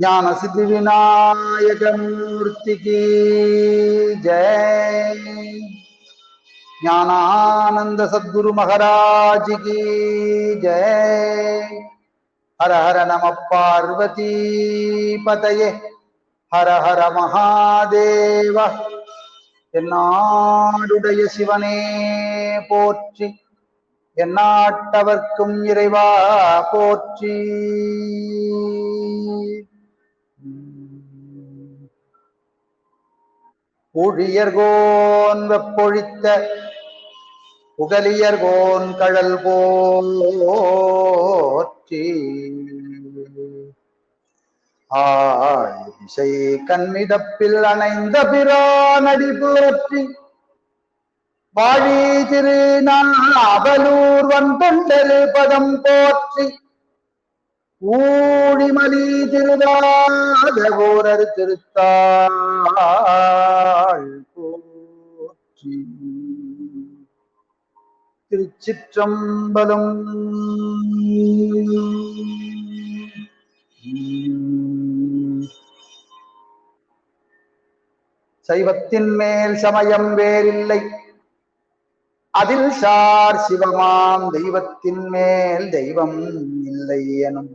ஞான சித்தி விநாயகமூர்த்திக்கு ஜெய். ஞானானந்த சத்குரு மகராஜிக்கு ஜெய். ஹர ஹர நம பார்வதி பதையே. ஹர ஹர மகாதேவ. என்னாடுடைய சிவனே போற்றி. எந்நாட்டவர்க்கும் இறைவா போற்றி. பொழியர்கோன் வெப்பொழித்த புகலியர்கோன் கழல் போற்றி. ஆழிசை கண்மிதப்பில் அணைந்த பிரானடி போற்றி. வாழி திரு அவலூர் வந்தொண்டரு பதம் போற்றி. ஊழிமலி திருதாத ஊரர் திருத்தாள் போற்றி. திருச்சிற்றம்பலம் சைவத்தின் மேல் சமயம் வேறில்லை. அதில் சார் சிவமாம் தெய்வத்தின் மேல் தெய்வம் இல்லை எனும்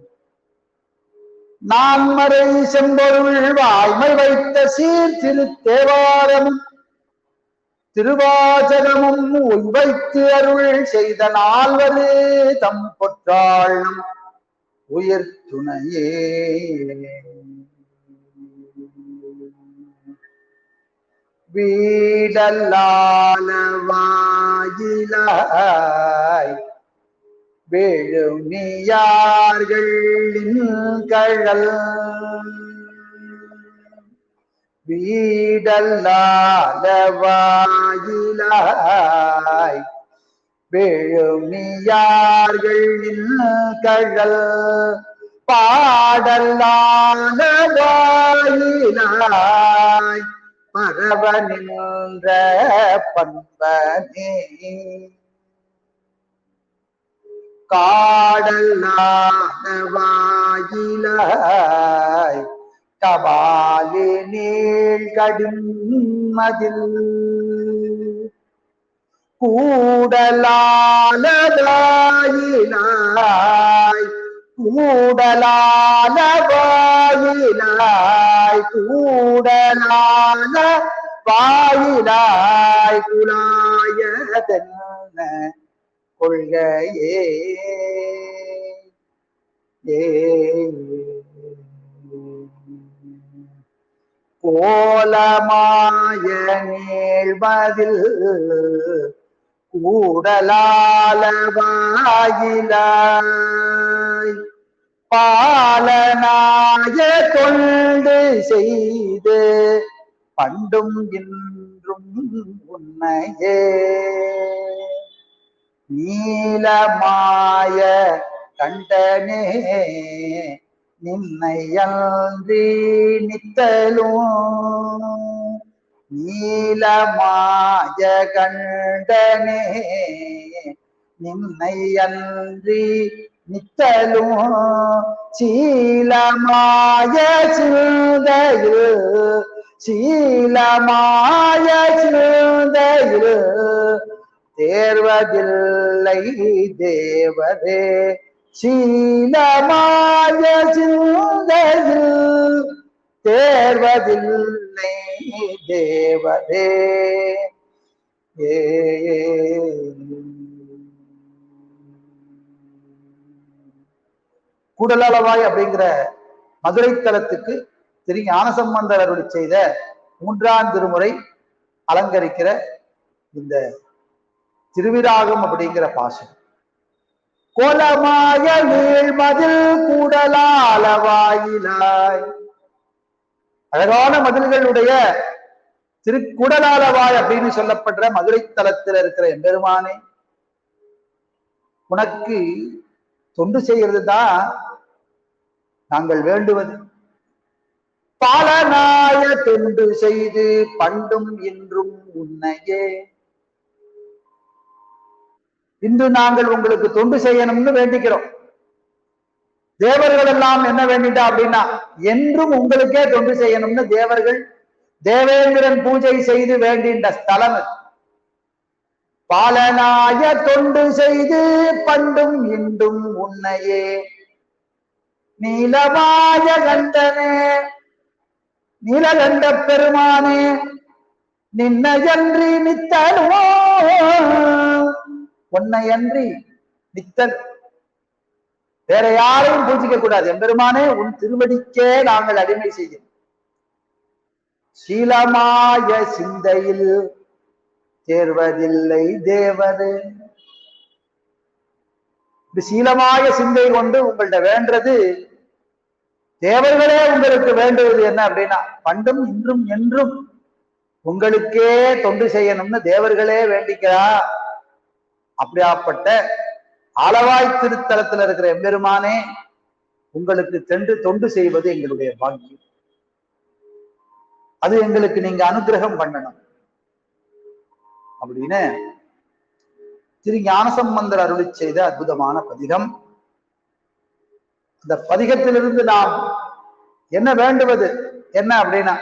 நான்மறை செம்பொருள் வாய்மை வைத்த சீர் திரு தேவாரமும் திருவாசகமும் உய்வைத்து அருள் செய்த நால்வரே தம் பொற்றாளும். உயிர் துணையே. வீடல்லால வாயிலாய் வேழுமியார்களின் கழல். வீடல்லாத வாயிலாய் வேழுமியார்களின் கழல். பாடல்லாதவாயிலாய் பரவ நின்ற பண்பனே. காடல்லாதவாயிலாய் கபாலி நீள் கடிமதில் கூடலாலதாயிலாய் கூடலாலவாயிலாய் கூடலால வாயிலாய் குலா கொள்கையே. ஏ. கோலமாய நீழ்மதில் கூடலால பாலனாய தொண்டு செய்து பண்டும் இன்றும் உன்னையே. நீலமாய கண்டனே நின்னையன்றி நித்தலும். நீலமாய கண்டனே நின்னையன்றி நித்தலும். சீலமாய சிந்தையில் சீலமாய சிந்தையில் தேர்வதில்லை தேவரே. சீலமாய சிந்தையில் தேர்வதில்லை தேவரே. ஏ குடலளவாய் அப்படிங்கிற மதுரை தலத்துக்கு திரு ஞானசம்பந்தர் அருளி செய்த மூன்றாம் திருமுறை அலங்கரிக்கிற இந்த திருவிராகம் அப்படிங்கிற பாசம். கோலமாய வீழ்மதில் கூடலால வாயிலாய். அழகான மதில்களுடைய திருக்குடலாலவாய் அப்படின்னு சொல்லப்படுற மதுரை தலத்தில் இருக்கிற எம்பெருமானே உனக்கு தொண்டு செய்கிறது தான் நாங்கள் வேண்டுவது. பாலநாய தொண்டு செய்து பண்டும் இன்றும் உன்னையே. இன்று நாங்கள் உங்களுக்கு தொண்டு செய்யணும்னு வேண்டிக்கிறோம். தேவர்கள் எல்லாம் என்ன வேண்டிட்டா அப்படின்னா என்றும் உங்களுக்கே தொண்டு செய்யணும்னு தேவர்கள் தேவேந்திரன் பூஜை செய்து வேண்டின்ற ஸ்தலம் பாலனாய தொண்டு செய்து பண்டும் இண்டும் உன்னையே. நீலமாய கண்டனே நீலகண்ட பெருமானே நின்னையன்றி நித்தனோ உன்னையன்றி நித்த வேற யாரையும் பூஜிக்க கூடாது. எம்பெருமானே உன் திருவடிக்கே நாங்கள் அடிமை செய்தோம் சீலமாய சிந்தையில் தேர்வதில்லை தேவரு. சீலமாய சிந்தை கொண்டு உங்கள்ட்ட வேண்டது தேவர்களே உங்களுக்கு வேண்டுவது என்ன அப்படின்னா பண்டும் இன்றும் என்றும் உங்களுக்கே தொண்டு செய்யணும்னு தேவர்களே வேண்டிக்கிறா. அப்படியாப்பட்ட அளவாய் திருத்தலத்துல இருக்கிற எம்பெருமானே உங்களுக்கு சென்று தொண்டு செய்வது எங்களுடைய பாக்கியம். அது எங்களுக்கு நீங்க அனுகிரகம் பண்ணணும். அப்படின்னு திரு ஞானசம்பந்தர் அருளி செய்த அற்புதமான பதிகம். அந்த பதிகத்திலிருந்து நாம் என்ன வேண்டுவது? என்ன அப்படின்னா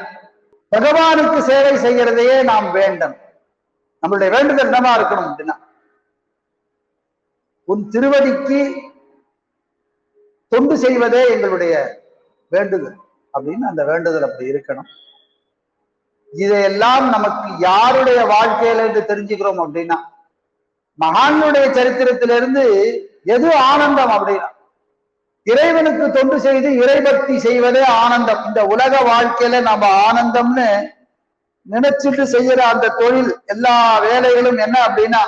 பகவானுக்கு சேவை செய்கிறதையே நாம் வேண்டும் நம்மளுடைய வேண்டுதல் என்னமா இருக்கணும் அப்படின்னா உன் திருவடிக்கு தொண்டு செய்வதே எங்களுடைய வேண்டுதல். அப்படின்னு அந்த வேண்டுதல் அப்படி இருக்கணும். இதையெல்லாம் நமக்கு யாருடைய வாழ்க்கையில இருந்து தெரிஞ்சுக்கிறோம் அப்படின்னா மகான்களுடைய சரித்திரத்திலிருந்து எது ஆனந்தம் அப்படின்னா இறைவனுக்கு தொண்டு செய்து இறைபக்தி செய்வதே ஆனந்தம். இந்த உலக வாழ்க்கையில நம்ம ஆனந்தம்னு நினைச்சிட்டு செய்யற அந்த தொழில் எல்லா வேலைகளும் என்ன அப்படின்னா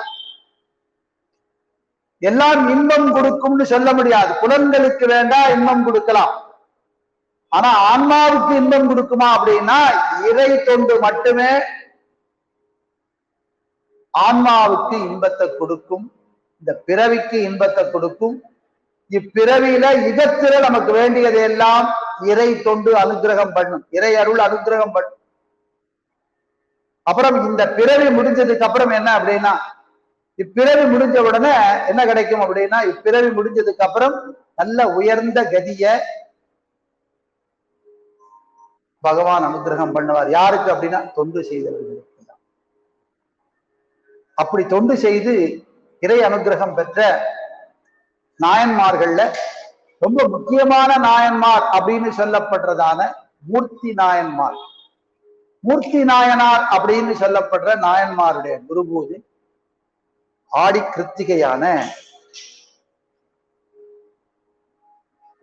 எல்லாம் இன்பம் கொடுக்கும்னு சொல்ல முடியாது. புலன்களுக்கு வேண்டா இன்பம் கொடுக்கலாம். ஆனா ஆன்மாவுக்கு இன்பம் கொடுக்குமா அப்படின்னா இறை தொண்டு மட்டுமே ஆன்மாவுக்கு இன்பத்தை கொடுக்கும் இந்த பிறவிக்கு இன்பத்தை கொடுக்கும். இப்பிறவியில இதத்துல நமக்கு வேண்டியது எல்லாம் இறை தொண்டு அனுகிரகம் பண்ணும். இறை அருள் அனுகிரகம் பண்ணும். அப்புறம் இந்த பிறவி முடிஞ்சதுக்கு அப்புறம் என்ன அப்படின்னா இப்பிறவி முடிஞ்ச உடனே என்ன கிடைக்கும் அப்படின்னா இப்பிறவி முடிஞ்சதுக்கு அப்புறம் நல்ல உயர்ந்த கதிய பகவான் அனுகிரகம் பண்ணுவார். யாருக்கு அப்படின்னா தொண்டு செய்தவர்களுக்கு அப்படி தொண்டு செய்து இறை அனுகிரகம் பெற்ற நாயன்மார்கள்ல ரொம்ப முக்கியமான நாயன்மார் அப்படின்னு சொல்லப்படுறதான மூர்த்தி நாயன்மார். மூர்த்தி நாயனார் அப்படின்னு சொல்லப்படுற நாயன்மாருடைய குருபூஜை ஆடி கிருத்திகையான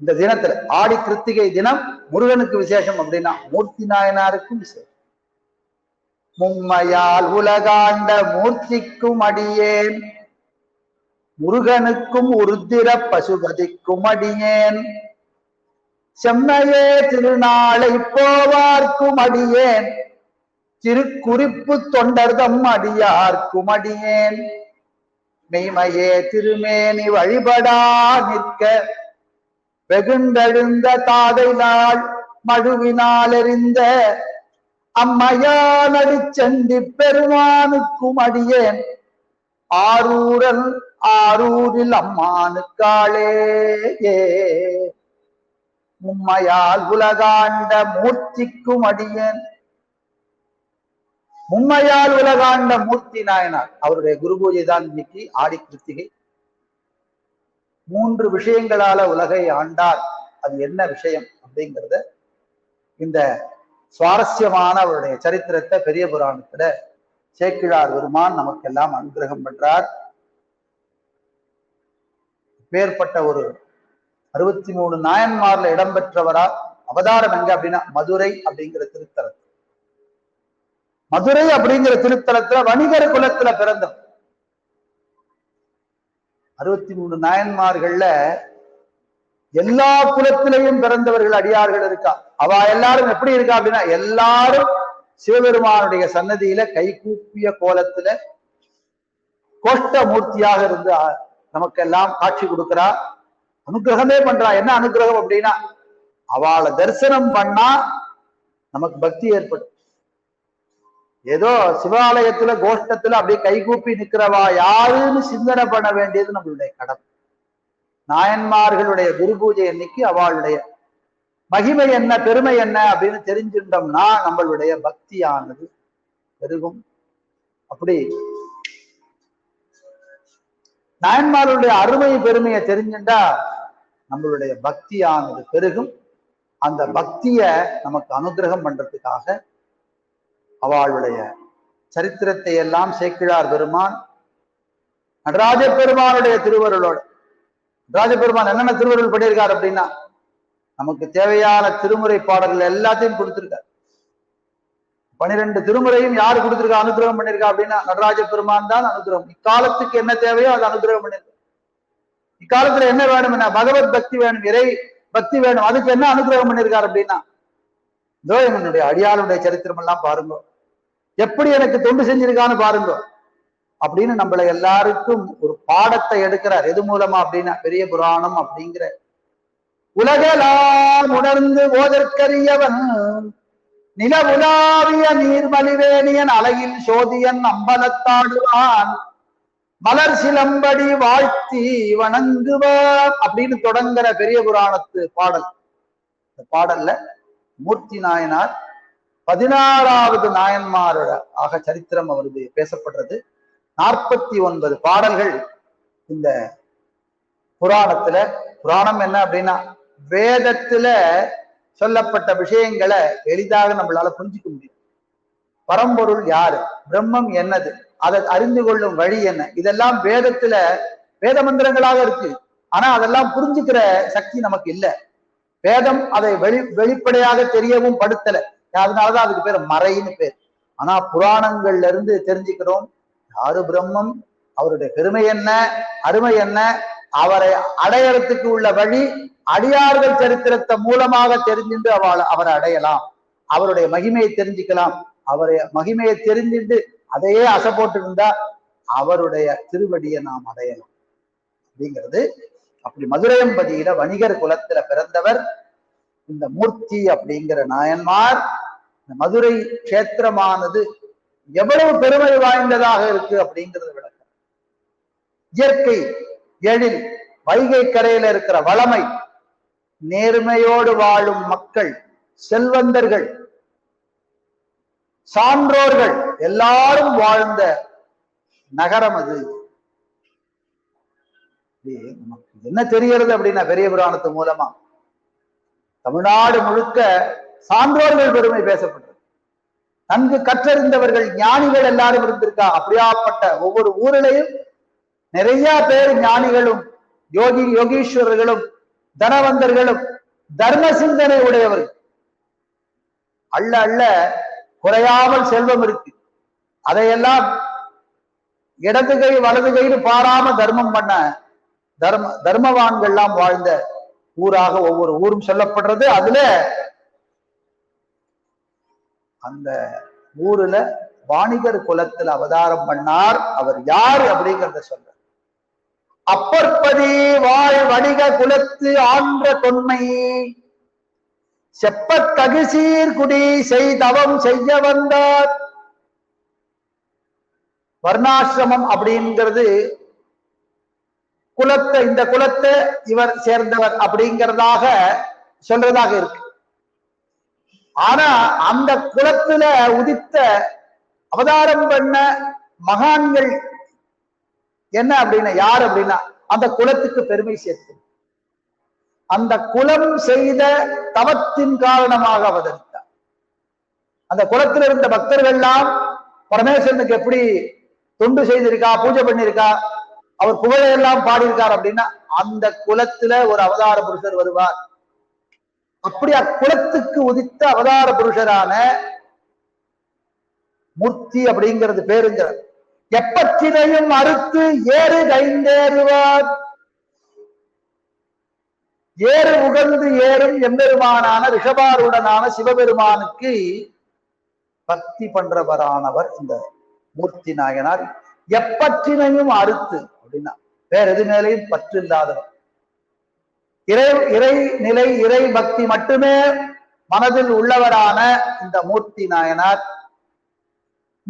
இந்த தினத்துல ஆடி கிருத்திகை தினம் முருகனுக்கு விசேஷம் அப்படின்னா மூர்த்தி நாயனாருக்கும் விசேஷம். மும்மையால் உலகாண்ட மூர்த்திக்கும் அடியேன். முருகனுக்கும் உருத்திர பசுபதிக்கும் அடியேன். செம்மையே திருநாளை போவார்க்கும் அடியேன். திருக்குறிப்பு தொண்டர்தம் அடியார்க்கும் அடியேன். மெய்மையே திருமேனி வழிபடா நிற்க. வெகுண்டெழுந்த தாதை நாள் மழுவினால் எறிந்த அம்மையானடி செண்டி பெருமானுக்கும் அடியேன். ஆரூரல் ஆரூரில் அம்மானுக்காளே உம்மையால் உலகாண்ட மூர்த்திக்கும் அடியேன். மும்மையால் உலகாண்ட மூர்த்தி நாயனார். அவருடைய குரு பூஜை தான் இன்னைக்கு ஆடி கிருத்திகை. மூன்று விஷயங்களால உலகை ஆண்டார். அது என்ன விஷயம் அப்படிங்கிறத இந்த சுவாரஸ்யமான அவருடைய சரித்திரத்தை பெரிய புராணத்துல சேக்கிழார் பெருமான் நமக்கெல்லாம் அனுகிரகம் பண்றார். பேர்பட்ட ஒரு அறுபத்தி மூணு நாயன்மார்ல இடம்பெற்றவரா அவதாரம் எங்க அப்படின்னா மதுரை அப்படிங்கிற திருத்தலத்தில். மதுரை அப்படிங்கிற திருத்தலத்துல வணிகர் குலத்துல பிறந்தவர். அறுபத்தி மூணு நாயன்மார்கள்ல எல்லா குலத்திலையும் பிறந்தவர்கள் அடியார்கள் இருக்கா? அவ எல்லாரும் எப்படி இருக்கா அப்படின்னா எல்லாரும் சிவபெருமானுடைய சன்னதியில கைகூப்பிய கோலத்துல கோஷ்ட மூர்த்தியாக இருந்து நமக்கெல்லாம் காட்சி கொடுக்கிறா. அனுகிரகமே பண்றா. என்ன அனுகிரகம் அப்படின்னா அவளை தரிசனம் பண்ணா நமக்கு பக்தி ஏற்படும். ஏதோ சிவாலயத்துல கோஷ்டத்துல அப்படியே கைகூப்பி நிக்கிறவா யாருன்னு சிந்தனை பண்ண வேண்டியது நம்மளுடைய கடமை நாயன்மார்களுடைய குரு பூஜை அன்னைக்கு அவளுடைய மகிமை என்ன பெருமை என்ன அப்படின்னு தெரிஞ்சுட்டோம்னா நம்மளுடைய பக்தியானது பெருகும். அப்படி நாயன்மார்களுடைய அருமை பெருமையை தெரிஞ்சுட்டா நம்மளுடைய பக்தியானது பெருகும். அந்த பக்திய நமக்கு அனுகிரகம் பண்றதுக்காக அவளுடைய சரித்திரத்தை எல்லாம் சேக்கிழார் பெருமான் நடராஜ பெருமானுடைய திருவருளோட. நடராஜ பெருமான் என்னென்ன திருவருள் பண்ணியிருக்கார் அப்படின்னா நமக்கு தேவையான திருமுறை பாடல்கள் எல்லாத்தையும் கொடுத்திருக்கார். பனிரெண்டு திருமுறையும் யாரு கொடுத்திருக்கா அனுகிரகம் பண்ணிருக்கா அப்படின்னா நடராஜ பெருமான் தான் அனுகிரகம். இக்காலத்துக்கு என்ன தேவையோ அது அனுகிரகம் பண்ணிருக்க இக்காலத்துல என்ன வேணும் என்ன பகவத் பக்தி வேணும் இறை பக்தி வேணும் அதுக்கு என்ன அனுகிரகம் பண்ணிருக்காரு அப்படின்னா இதோ என்னுடைய அடியாளுடைய சரித்திரம் எல்லாம் பாருங்க. எப்படி எனக்கு தொண்டு செஞ்சிருக்கான்னு பாருங்க. அப்படின்னு நம்மள எல்லாருக்கும் ஒரு பாடத்தை எடுக்கிறார். எது மூலமா அப்படின்னா பெரிய புராணம் அப்படிங்கிற. உலகெல்லாம் உணர்ந்து ஓதற்கரியவன் நில உலாவிய நீர்மலிவேணியன் அலையில் சோதியன் அம்பலத்தாடுவான் மலர் சிலம்படி வாழ்த்தி வணங்குவான் அப்படின்னு தொடங்குற பெரிய புராணத்து பாடல். இந்த பாடல்ல மூர்த்தி நாயனார் பதினாறாவது நாயன்மாரோட ஆக சரித்திரம் அவரது பேசப்படுறது. நாற்பத்தி ஒன்பது பாடல்கள் இந்த புராணத்துல. புராணம் என்ன அப்படின்னா வேதத்துல சொல்லப்பட்ட விஷயங்களை எளிதாக நம்மளால புரிஞ்சுக்க முடியும். பரம்பொருள் யாரு? பிரம்மம் என்னது? அதை அறிந்து கொள்ளும் வழி என்ன? இதெல்லாம் வேதத்துல வேத மந்திரங்களாக இருக்கு. ஆனா அதெல்லாம் புரிஞ்சுக்கிற சக்தி நமக்கு இல்ல. வேதம் அதை வெளி வெளிப்படையாக தெரியவும் படுத்தல. அதனாலதான் அதுக்கு பேர் மறைன்னு பேர். ஆனா புராணங்கள்ல இருந்து தெரிஞ்சுக்கிறோம் யாரு பிரம்மம்? அவருடைய பெருமை என்ன? அருமை என்ன? அவரை அடையறதுக்கு உள்ள வழி அடியார்கள் சரித்திரத்தை மூலமாக தெரிஞ்சுட்டு அவளை அவரை அடையலாம். அவருடைய மகிமையை தெரிஞ்சுக்கலாம். அவரை மகிமையை தெரிஞ்சுட்டு அதையே அசை போட்டு இருந்தா அவருடைய திருவடியை நாம் அடையலாம். அப்படிங்கிறது அப்படி மதுரையம்பதியில வணிகர் குலத்துல பிறந்தவர் இந்த மூர்த்தி அப்படிங்கிற நாயன்மார் இந்த மதுரை கஷேத்திரமானது எவ்வளவு பெருமை வாய்ந்ததாக இருக்கு அப்படிங்கிறது விளக்கம் இயற்கை எழில் வைகை கரையில இருக்கிற வளமை நேர்மையோடு வாழும் மக்கள் செல்வந்தர்கள் சான்றோர்கள் எல்லாரும் வாழ்ந்த நகரம் அது. நமக்கு என்ன தெரிகிறது அப்படின்னா பெரிய புராணத்து மூலமா? தமிழ்நாடு முழுக்க சான்றோர்கள் பெருமை பேசப்பட்டது. நன்கு கற்றறிந்தவர்கள் ஞானிகள் எல்லாரும் இருந்திருக்கா? அப்படியாப்பட்ட ஒவ்வொரு ஊரிலையும் நிறைய பேர் ஞானிகளும் யோகி யோகீஸ்வரர்களும் தனவந்தர்களும் தர்ம சிந்தனை உடையவர்கள். அள்ள அள்ள குறையாமல் செல்வம் இருக்கு. அதையெல்லாம் இடது கை வலது கைன்னு பாராம தர்மம் பண்ண தர்ம தர்மவான்கள்லாம் வாழ்ந்த ஊராக ஒவ்வொரு ஊரும் சொல்லப்படுறது. அதுல அந்த ஊர்ல வாணிகர் குலத்துல அவதாரம் பண்ணார். அவர் யார் அப்படிங்கிறத சொல்ற அப்பற்பதி வாழ் வணிக குலத்து ஆன்ற தொன்மை. செப்ப குடி செய்தவம் செய்ய வந்தார். வர்ணாசிரமம் அப்படிங்கிறது குலத்தை இந்த குலத்தை இவர் சேர்ந்தவர் அப்படிங்கிறதாக சொல்றதாக இருக்கு. ஆனா அந்த குலத்துல உதித்த அவதாரம் பண்ண மகான்கள் என்ன அப்படின்னா யார் அப்படின்னா அந்த குலத்துக்கு பெருமை சேர்த்து அந்த குலம் செய்த தவத்தின் காரணமாக அவதரித்தார் அந்த குலத்தில் இருந்த பக்தர்கள்லாம் பரமேஸ்வரனுக்கு எப்படி தொண்டு செய்திருக்கா பூஜை பண்ணிருக்கா அவர் புகழையெல்லாம் பாடியிருக்கார் அப்படின்னா அந்த குலத்துல ஒரு அவதார புருஷர் வருவார். அப்படி அக்குலத்துக்கு உதித்த அவதார புருஷரான மூர்த்தி அப்படிங்கிறது பேருங்கிறார் எப்பற்றினையும் அறுத்து ஏறு கைந்தேறுவார். ஏறு உகந்து ஏறும் எம்பெருமானான ரிஷபாருடனான சிவபெருமானுக்கு பக்தி பண்றவரானவர் இந்த மூர்த்தி நாயனார். எப்பற்றினையும் அறுத்து அப்படின்னா வேற எது மேலையும் பற்று இல்லாதவர் இறை இறை நிலை இறை பக்தி மட்டுமே மனதில் உள்ளவரான இந்த மூர்த்தி நாயனார்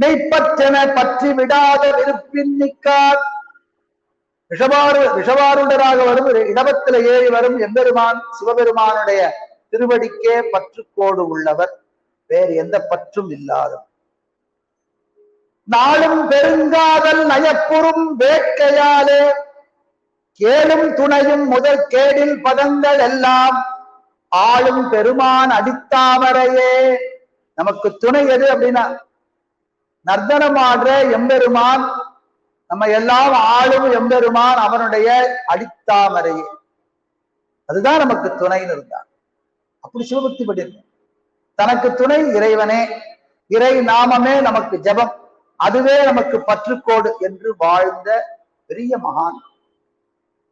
மெய்ப்பற்றென பற்றி விடாத விருப்பின் நிற்கார் விஷபாரு விஷபாருடராக வரும் இடபத்துல ஏறி வரும் எம்பெருமான் சிவபெருமானுடைய திருவடிக்கே பற்றுக்கோடு உள்ளவர். வேறு எந்த பற்றும் இல்லாதவர் நாளும் பெருங்காதல் நயப்புறும் வேட்கையாலே கேளும் துணையும் முதல் கேடில் பதங்கள் எல்லாம் ஆளும் பெருமான் அடித்தாமரையே. நமக்கு துணை எது அப்படின்னா நர்தனமாடுற எம்பெருமான் நம்ம எல்லாம் ஆளும் எம்பெருமான் அவனுடைய அடித்தாமரையே. அதுதான் நமக்கு துணைன்னு இருந்தார் அப்படி சிவபக்தி பண்ணியிருக்க தனக்கு துணை இறைவனே இறை நாமமே நமக்கு ஜபம். அதுவே நமக்கு பற்றுக்கோடு என்று வாழ்ந்த பெரிய மகான்.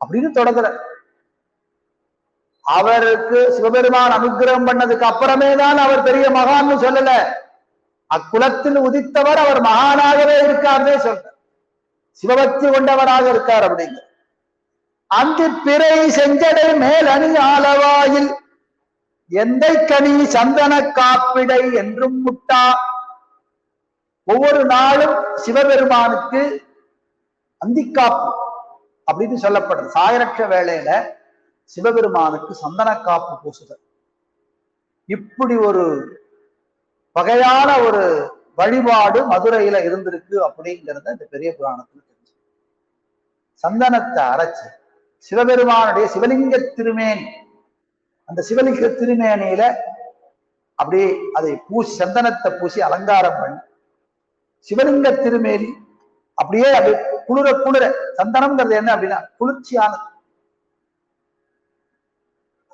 அப்படின்னு தொடங்குற அவருக்கு சிவபெருமான் அனுகிரகம் பண்ணதுக்கு அப்புறமே தான் அவர் பெரிய மகான்னு சொல்லல. அக்குலத்தில் உதித்தவர் அவர் மகானாகவே இருக்காருன்னே சொல்ற சிவபக்தி கொண்டவராக இருக்கார் அப்படிங்க அந்த பிறை செஞ்சடை மேல் அணி ஆலவாயில் எந்தை கனி சந்தன காப்பிடை என்றும் முட்டா ஒவ்வொரு நாளும் சிவபெருமானுக்கு அந்திக்காப்பு அப்படின்னு சொல்லப்படுறது சாயரட்ச வேளையில சிவபெருமானுக்கு சந்தன காப்பு பூசுதல். இப்படி ஒரு வகையான ஒரு வழிபாடு மதுரையில இருந்திருக்கு அப்படிங்கிறத இந்த பெரிய புராணத்துல தெரிஞ்சு சந்தனத்தை அரைச்சு சிவபெருமானுடைய சிவலிங்க திருமேனி அந்த சிவலிங்க திருமேனியில அப்படியே அதை பூசி சந்தனத்தை பூசி அலங்காரம் பண்ணி சிவலிங்க திருமேனி. அப்படியே அப்படி குளிர குளிர சந்தனம்ங்கிறது என்ன அப்படின்னா குளிர்ச்சியானது.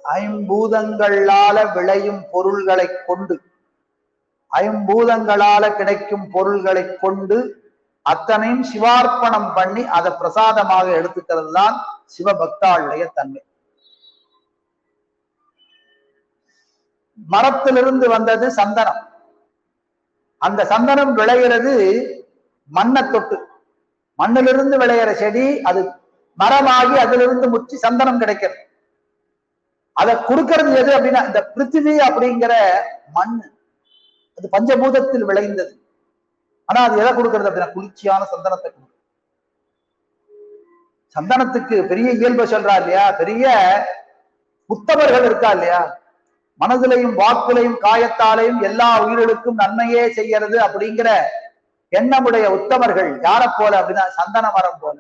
ஐம்பூதங்களால விளையும் பொருள்களை கொண்டு ஐம்பூதங்களால கிடைக்கும் பொருள்களை கொண்டு அத்தனையும் சிவார்ப்பணம் பண்ணி அதை பிரசாதமாக எடுத்துக்கிறது தான் சிவபக்தாளுடைய தன்மை. மரத்திலிருந்து வந்தது சந்தனம். அந்த சந்தனம் விளைகிறது மண்ணை தொட்டு. மண்ணிலிருந்து விளையிற செடி அது மரமாகி அதிலிருந்து முற்றி சந்தனம் கிடைக்கிறது. அதை கொடுக்கறது எது அப்படின்னா இந்த பிருத்திவி அப்படிங்கிற மண் அது பஞ்சபூதத்தில் விளைந்தது. ஆனா அது எதை கொடுக்கறது அப்படின்னா குளிர்ச்சியான சந்தனத்தை கொடுக்கும் சந்தனத்துக்கு பெரிய இயல்பு சொல்றா இல்லையா? பெரிய புத்தவர்கள் இருக்கா இல்லையா? மனதிலையும் வாக்குலையும் காயத்தாலையும் எல்லா உயிர்களுக்கும் நன்மையே செய்யறது அப்படிங்கிற எண்ணமுடைய உத்தமர்கள் யாரை போல அப்படின்னா சந்தன மரம் போல.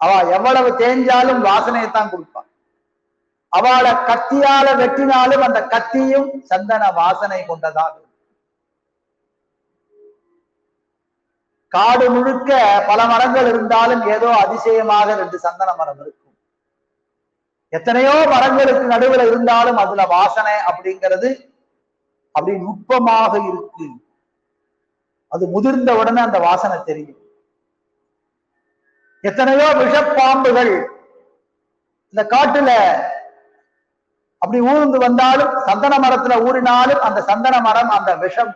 அவ எவ்வளவு தேஞ்சாலும் வாசனையைத்தான் கொடுப்பான் அவளை கத்தியால வெட்டினாலும் அந்த கத்தியும் சந்தன வாசனை கொண்டதாக காடு முழுக்க பல மரங்கள் இருந்தாலும் ஏதோ அதிசயமாக ரெண்டு சந்தன மரம் இருக்கும். எத்தனையோ மரங்களுக்கு நடுவுல இருந்தாலும் அதுல வாசனை அப்படிங்கிறது அப்படி நுட்பமாக இருக்கு. அது முதிர்ந்த உடனே அந்த வாசனை தெரியும். எத்தனையோ விஷப்பாம்புகள் இந்த காட்டுல அப்படி ஊர்ந்து வந்தாலும் சந்தன மரத்துல ஊறினாலும் அந்த சந்தன மரம் அந்த விஷம்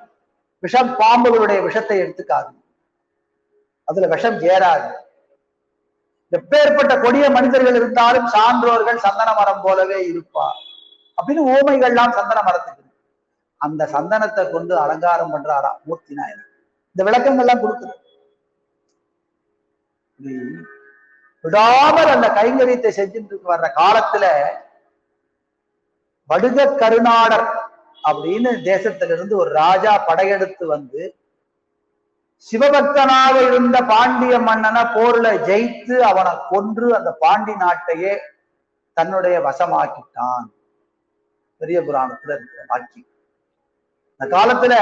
விஷம் பாம்புகளுடைய விஷத்தை எடுத்துக்காது. அதுல விஷம் ஏறாது. எப்பேற்பட்ட கொடிய மனிதர்கள் இருந்தாலும் சான்றோர்கள் சந்தன மரம் போலவே இருப்பார். அப்படின்னு ஓமைகள்லாம் சந்தன மரத்துக்கு அந்த சந்தனத்தை கொண்டு அலங்காரம் பண்றாரா? மூர்த்தி நாயனர் இந்த விளக்கங்கள்லாம் கொடுக்குது. விடாமல் அந்த கைங்கரியத்தை செஞ்சுட்டு வர்ற காலத்துல வடுக கருநாடர் அப்படின்னு தேசத்திலிருந்து ஒரு ராஜா படையெடுத்து வந்து சிவபக்தனாக இருந்த பாண்டிய மன்னனை போர்ல ஜெயித்து அவனை கொன்று அந்த பாண்டி நாட்டையே தன்னுடைய வசமாக்கிட்டான். பெரிய புராணத்துல இருக்கிற வாக்கி அந்த காலத்துல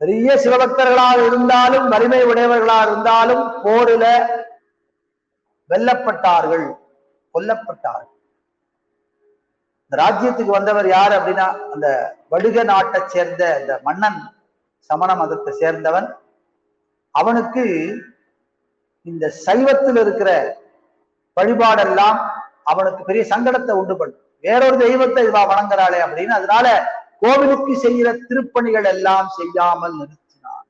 பெரிய சிவபக்தர்களாக இருந்தாலும் வலிமை உடையவர்களாக இருந்தாலும் போரில வெல்லப்பட்டார்கள் கொல்லப்பட்டார்கள். இந்த ராஜ்யத்துக்கு வந்தவர் யார் அப்படின்னா அந்த வடுக நாட்டை சேர்ந்த இந்த மன்னன் சமண மதத்தை சேர்ந்தவன். அவனுக்கு இந்த சைவத்தில் இருக்கிற வழிபாடெல்லாம் அவனுக்கு பெரிய சங்கடத்தை உண்டு பண்ணும். வேறொரு தெய்வத்தை இவா வணங்குறாளே அப்படின்னு அதனால கோவிலுக்கு செய்கிற திருப்பணிகள் எல்லாம் செய்யாமல் நிறுத்தினான்.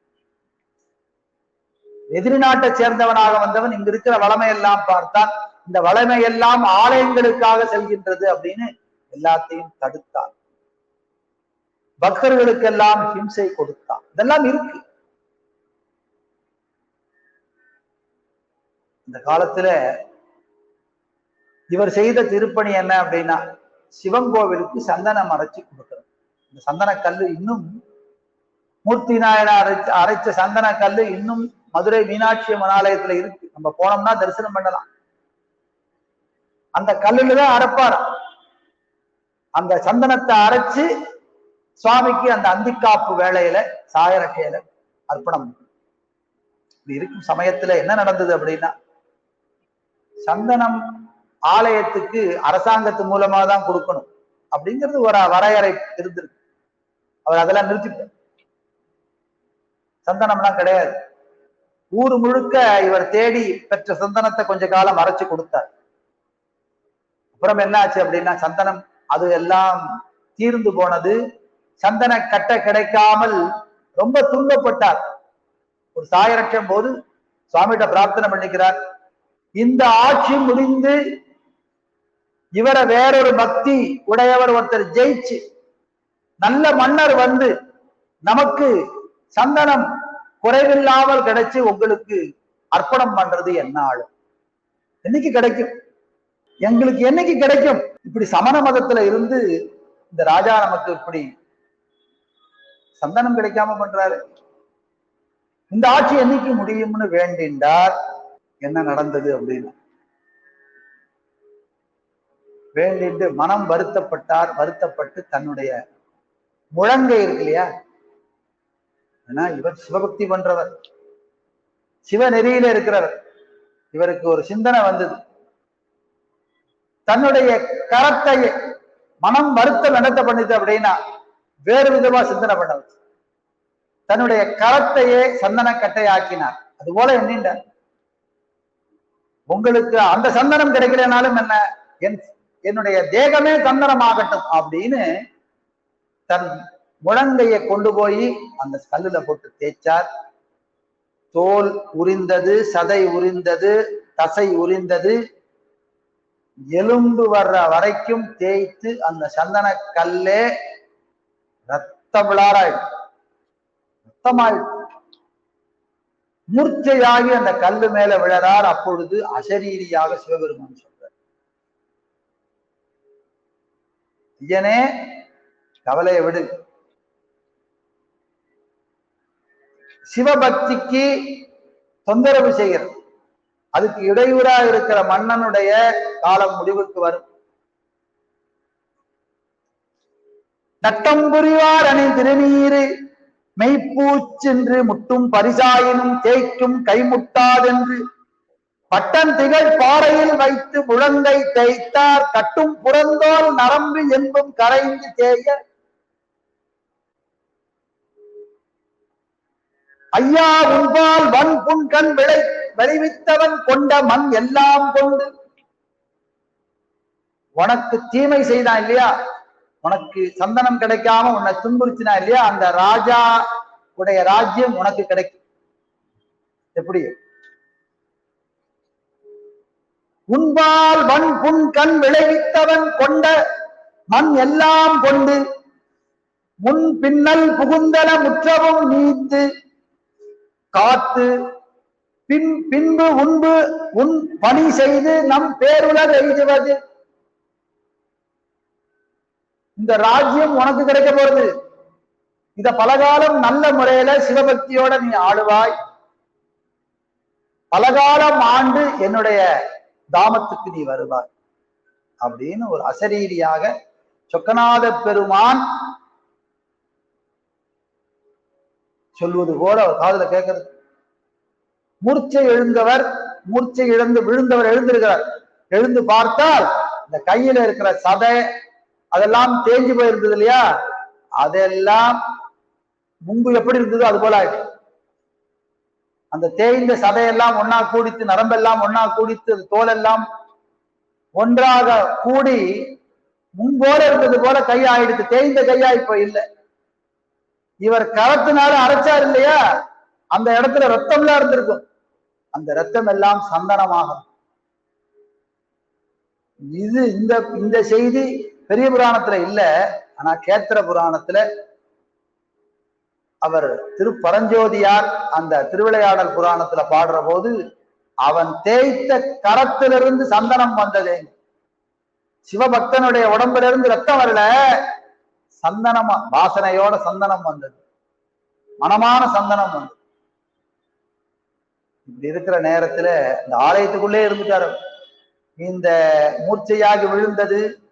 எதிரி நாட்டை சேர்ந்தவனாக வந்தவன் இங்க இருக்கிற வளமையெல்லாம் பார்த்தான். இந்த வளமையெல்லாம் ஆலயங்களுக்காக செல்கின்றது அப்படின்னு எல்லாத்தையும் தடுத்தான். பக்தர்களுக்கெல்லாம் ஹிம்சை கொடுத்தான். இதெல்லாம் இருக்கு. இந்த காலத்துல இவர் செய்த திருப்பணி என்ன அப்படின்னா சிவன் கோவிலுக்கு சந்தனம் அரைச்சு கொடுக்கிறது இந்த சந்தன கல்லு இன்னும் மூர்த்தி நாயனார் அரைச்ச அரைச்ச சந்தன கல்லு இன்னும் மதுரை மீனாட்சி அம்மன் ஆலயத்துல இருக்கு. நம்ம போனோம்னா தரிசனம் பண்ணலாம். அந்த கல்லுல தான் அரைப்பாராம். அந்த சந்தனத்தை அரைச்சு சுவாமிக்கு அந்த அந்திக்காப்பு வேலையில சாயரக்கையில அர்ப்பணம். இப்படி இருக்கும் சமயத்துல என்ன நடந்தது அப்படின்னா சந்தனம் ஆலயத்துக்கு அரசாங்கத்து மூலமா தான் கொடுக்கணும் அப்படிங்கிறது ஒரு வரையறை இருந்திருக்கு. அவர் அதெல்லாம் நிறுத்திட்டார். சந்தனம்லாம் கிடையாது. ஊர் முழுக்க இவர் தேடி பெற்ற சந்தனத்தை கொஞ்ச காலம் அரைச்சு கொடுத்தார். அப்புறம் என்ன ஆச்சு அப்படின்னா சந்தனம் அது எல்லாம் தீர்ந்து போனது சந்தன கட்ட கிடைக்காமல் ரொம்ப துன்பப்பட்டார். ஒரு சாயரட்சம் போது சுவாமிகிட்ட பிரார்த்தனை பண்ணிக்கிறார். இந்த ஆட்சி முடிந்து இவரை வேறொரு பக்தி உடையவர் ஒருத்தர் ஜெயிச்சு நல்ல மன்னர் வந்து நமக்கு சந்தனம் குறைவில்லாமல் கிடைச்சு உங்களுக்கு அர்ப்பணம் பண்றது என்ன ஆளும் என்னைக்கு கிடைக்கும்? எங்களுக்கு என்னைக்கு கிடைக்கும்? இப்படி சமண மதத்துல இருந்து இந்த ராஜா நமக்கு இப்படி சந்தனம் கிடைக்காம பண்றாரு. இந்த ஆட்சி என்னைக்கு முடியும்னு வேண்டின்றார் என்ன நடந்தது அப்படின்னு. வேண்டிட்டு மனம் வருத்தப்பட்டார் வருத்தப்பட்டு தன்னுடைய முழங்கை இருக்கு இல்லையா? ஏன்னா இவர் சிவபக்தி பண்றவர். சிவநெறியில இருக்கிறவர். இவருக்கு ஒரு சிந்தனை வந்தது. தன்னுடைய கரத்தை மனம் வருத்தம் என்னத்தை பண்ணுது அப்படின்னா வேறு விதமா சிந்தனை பண்ண வச்சு தன்னுடைய கரத்தையே சந்தன கட்டை ஆக்கினார் அது போல எண்ணின்றார் உங்களுக்கு அந்த சந்தனம் கிடைக்கலனாலும் என்ன? என் என்னுடைய தேகமே சந்தனம் ஆகட்டும் அப்படின்னு தன் முழங்கையை கொண்டு போய் அந்த கல்லுல போட்டு தேய்ச்சார். தோல் உரிந்தது சதை உரிந்தது தசை உரிந்தது. எலும்பு வர்ற வரைக்கும் தேய்த்து அந்த சந்தன கல்லே ரத்தம் ரத்தமாய் மூர்ச்சையாகி அந்த கல்லு மேல விழறார் அப்பொழுது அசரீரியாக சிவபெருமான் சொல்றார். ஐயனே கவலையை விடு. சிவபக்திக்கு தொந்தரவு செய்கிறது அதுக்கு இடையூறா இருக்கிற மன்னனுடைய காலம் முடிவுக்கு வரும். நட்டம் புரிவார் அணி திருநீரு. மெய்ப்பூச்சென்று முட்டும் பரிசாயினும் தேய்க்கும் கைமுட்டாதென்று. பட்டன் திகழ் பாறையில் வைத்து முழங்கை தேய்த்தார் கட்டும் புறந்தோல் நரம்பு என்பும் கரைந்து தேய. ஐயா உன்பால் வன் புன்கண் விளை விளைவித்தவன் கொண்ட மண் எல்லாம் கொண்டு. உனக்கு தீமை செய்தான் இல்லையா? உனக்கு சந்தனம் கிடைக்காம உன்னை துன்புறுத்தினா இல்லையா? அந்த ராஜா உடைய ராஜ்யம் உனக்கு கிடைக்கும். எப்படி? உன்பால் வன் புன் கண் விளைவித்தவன் கொண்ட மண் எல்லாம் கொண்டு முன் பின்னல் புகுந்தன முற்றவும் நீத்து காத்து பின் பின்பு உன்பு உன் பணி செய்து நம் பேருலர் எழுதுவது இந்த ராஜ்யம் உனக்கு கிடைக்க போறது. இத பலகாலம் நல்ல முறையில சிவபக்தியோட நீ ஆளுவாய் பலகாலம் ஆண்டு என்னுடைய தாமத்துக்கு நீ வருவாய். அப்படின்னு ஒரு அசரீரியாக சொக்கநாத பெருமான் சொல்வது போல அவர் காதுல கேட்கறது. மூர்ச்சை எழுந்தவர் மூர்ச்சை இழந்து விழுந்தவர் எழுந்திருக்கிறார். எழுந்து பார்த்தால் இந்த கையில இருக்கிற சதை அதெல்லாம் தேஞ்சு போயிருந்தது இல்லையா? அதெல்லாம் முன்பு எப்படி இருந்ததோ அது போல ஆயிடுச்சு. அந்த தேய்ந்த சதையெல்லாம் ஒன்னா கூடித்து நரம்பெல்லாம் ஒன்னா கூடித்து தோலெல்லாம் ஒன்றாக கூடி முன்போல இருந்தது போல கையாயிடுது. தேய்ந்த கையா இப்ப இல்லை. இவர் கரத்தினால அரைச்சார் இல்லையா? அந்த இடத்துல ரத்தம்லாம் இருந்திருக்கும். அந்த ரத்தம் எல்லாம் சந்தனமாகும். இது இந்த இந்த செய்தி பெரிய புராணத்துல இல்ல ஆனா கேத்திர புராணத்துல அவர் திருப்பரஞ்சோதியார் அந்த திருவிளையாடல் புராணத்துல பாடுற போது அவன் தேய்த்த கரத்திலிருந்து சந்தனம் வந்தது. சிவபக்தனுடைய உடம்புல இருந்து ரத்தம் வரல. சந்தனமா வாசனையோட சந்தனம் வந்தது. மனமான சந்தனம் வந்தது. இப்படி இருக்கிற நேரத்துல இந்த ஆலயத்துக்குள்ளே இருந்துட்டாரு. இந்த மூர்ச்சையாகி விழுந்தது.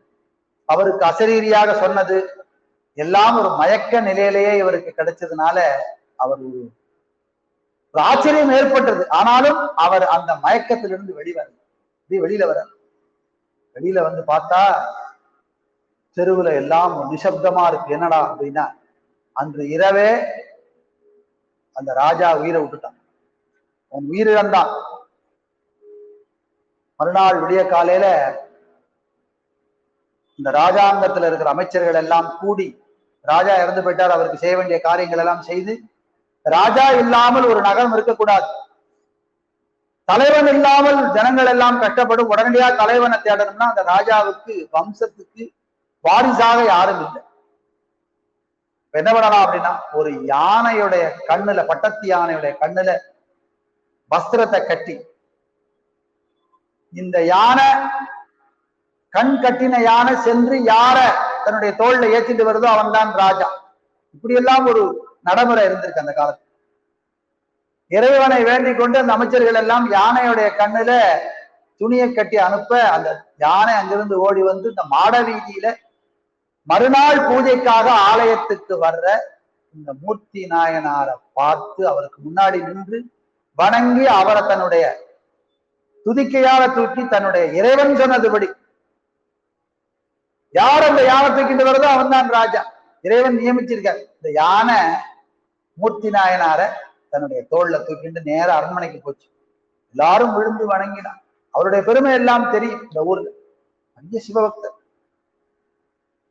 அவருக்கு அசரீரியாக சொன்னது எல்லாம் ஒரு மயக்க நிலையிலேயே இவருக்கு கிடைச்சதுனால அவர் ஒரு ஒரு ஆச்சரியம் ஏற்பட்டது. ஆனாலும் அவர் அந்த மயக்கத்திலிருந்து வெளிவர இப்படி வெளியில வர? வெளியில வந்து பார்த்தா தெருவுல எல்லாம் நிசப்தமா இருக்கு. என்னடா அப்படின்னா அன்று இரவே அந்த ராஜா உயிரை விட்டுட்டான். அவன் உயிரிழந்தான். மறுநாள் விடிய காலையில இந்த ராஜாங்கத்துல இருக்கிற அமைச்சர்கள் எல்லாம் கூடி ராஜா இறந்து போயிட்டார் அவருக்கு செய்ய வேண்டிய காரியங்கள் எல்லாம் செய்து ராஜா இல்லாமல் ஒரு நகரம் இருக்கக்கூடாது. தலைவன் இல்லாமல் ஜனங்கள் எல்லாம் கஷ்டப்படும். உடனடியா தலைவனை தேடணும்னா அந்த ராஜாவுக்கு வம்சத்துக்கு வாரிசாக யாரும் இல்லை. என்ன பண்ணலாம் அப்படின்னா ஒரு யானையுடைய கண்ணுல பட்டத்து யானையுடைய கண்ணுல வஸ்திரத்தை கட்டி இந்த யானை கண் கட்டின யானை சென்று யார தன்னுடைய தோல்ல ஏத்திட்டு வருதோ அவன் தான் ராஜா. இப்படி எல்லாம் ஒரு நடைமுறை இருந்திருக்கு அந்த காலத்துல. இறைவனை வேண்டிக் கொண்டு அந்த அமைச்சர்கள் எல்லாம் யானையுடைய கண்ணுல துணியை கட்டி அனுப்ப அந்த யானை அங்கிருந்து ஓடி வந்து இந்த மாட வீதியில மறுநாள் பூஜைக்காக ஆலயத்துக்கு வர்ற இந்த மூர்த்தி நாயனாரை பார்த்து அவருக்கு முன்னாடி நின்று வணங்கி அவரை தன்னுடைய துதிக்கையால தூக்கி தன்னுடைய இறைவன் சொன்னதுபடி யார் அந்த யானை தூக்கிட்டு வருதோ அவன் தான் ராஜா. இறைவன் நியமிச்சிருக்கார். இந்த யானை மூர்த்தி நாயனார தன்னுடைய தோல்ல தூக்கிட்டு நேர அரண்மனைக்கு போச்சு. எல்லாரும் விழுந்து வணங்கினான். அவருடைய பெருமை எல்லாம் தெரியும். இந்த ஊர்ல. அங்கே சிவபக்தர்.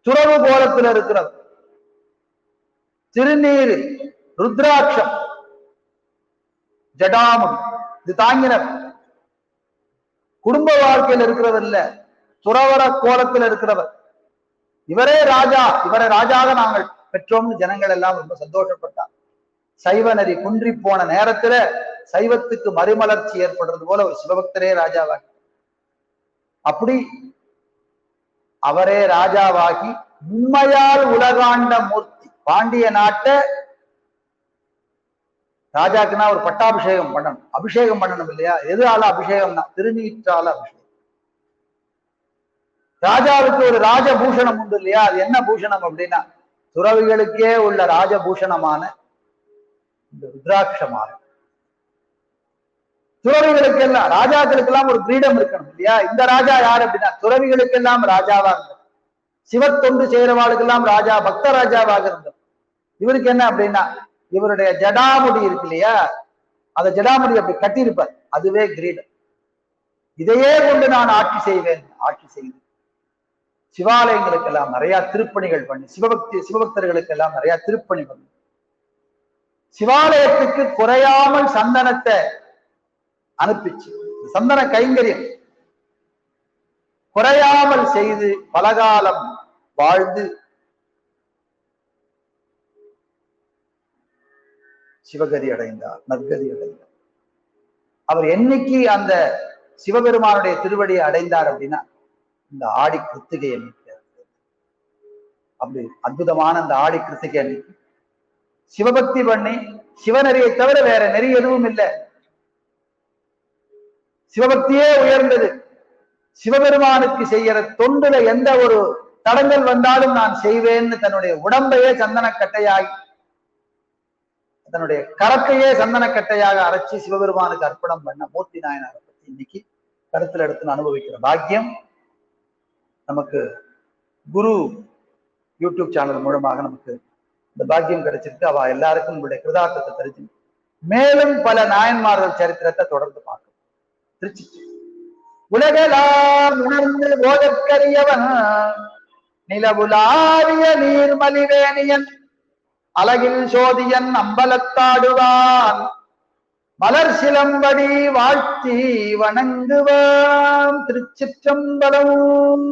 துறவு கோலத்துல இருக்கிறது திருநீர் ருத்ராட்சம். ஜடாமுடி. இது தாங்கினர் குடும்ப வாழ்க்கையில் இருக்கிறவர் இல்ல. துறவர கோலத்தில் இருக்கிறவர். இவரே ராஜா இவரை ராஜாக நாங்கள் பெற்றோம்னு ஜனங்கள் எல்லாம் ரொம்ப சந்தோஷப்பட்டார். சைவ நெறி குன்றி போன நேரத்துல சைவத்துக்கு மறுமலர்ச்சி ஏற்படுறது போல ஒரு சிவபக்தரே ராஜாவாகி. அப்படி அவரே ராஜாவாகி உண்மையால் உலகாண்ட மூர்த்தி பாண்டிய நாட்டை ராஜாக்குன்னா ஒரு பட்டாபிஷேகம் பண்ணணும். அபிஷேகம் பண்ணணும் இல்லையா? எதுனால அபிஷேகம்னா திருநீற்றால அபிஷேகம். ராஜாவுக்கு ஒரு ராஜபூஷணம் உண்டு இல்லையா? அது என்ன பூஷணம் அப்படின்னா துறவிகளுக்கே உள்ள ராஜபூஷணமான இந்த ருத்ராட்சமான துறவிகளுக்கு எல்லாம் ராஜாக்களுக்கு எல்லாம் ஒரு கிரீடம் இருக்கணும் இல்லையா? இந்த ராஜா யார் அப்படின்னா துறவிகளுக்கு எல்லாம் ராஜாவா இருந்தது சிவத்தொண்டு செய்யறவாளுக்கெல்லாம் ராஜா பக்த ராஜாவாக இருந்தது இவருக்கு என்ன அப்படின்னா இவருடைய ஜடாமுடி இருக்கு இல்லையா? அந்த ஜடாமுடி அப்படி கட்டியிருப்பார். அதுவே கிரீடம். இதையே கொண்டு நான் ஆட்சி செய்வேன். ஆட்சி செய்வேன் சிவாலயங்களுக்கு எல்லாம் நிறைய திருப்பணிகள் பண்ணி சிவபக்தி சிவபக்தர்களுக்கு எல்லாம் நிறைய திருப்பணி பண்ணி. சிவாலயத்துக்கு குறையாமல் சந்தனத்தை அனுப்பிச்சு. சந்தன கைங்கரியம். குறையாமல் செய்து பலகாலம் வாழ்ந்து சிவகதி அடைந்தார் நற்கதி அடைந்தார். அவர் என்னைக்கு அந்த சிவபெருமானுடைய திருவடியை அடைந்தார் அப்படின்னா இந்த ஆடி கிருத்திகை அன்னைக்கு அப்படி அற்புதமான அந்த ஆடி கிருத்திகை அன்னைக்கு சிவபக்தி பண்ணி சிவநெறியை தவிர வேற நெறி எதுவும் இல்லை. சிவபக்தியே உயர்ந்தது. சிவபெருமானுக்கு செய்யற தொண்டுல எந்த ஒரு தடங்கள் வந்தாலும் நான் செய்வேன்னு தன்னுடைய உடம்பையே சந்தன தன்னுடைய கரத்தையே சந்தனக்கட்டையாக அரைச்சி சிவபெருமானுக்கு அர்ப்பணம் பண்ண மூர்த்தி நாயனாரை பத்தி இன்னைக்கு கருத்துல எடுத்து அனுபவிக்கிற பாக்கியம். நமக்கு குரு யூடியூப் சேனல் மூலமாக நமக்கு இந்த பாக்கியம் கிடைச்சிருக்கு. அவ எல்லாருக்கும் உங்களுடைய கிருதார்த்தத்தை தெரிஞ்சு மேலும் பல நாயன்மார்கள் சரித்திரத்தை தொடர்ந்து பார்க்கும். திருச்சி உலகெல்லாம் உணர்ந்து போதற்கரியவன் நிலவுலாவிய நீர்மலிவேணியன் அழகில் சோதியன் அம்பலத்தாடுவான். மலர் சிலம்படி வாழ்த்தி வணங்குவாம் திருச்சிற்றம்பலம்.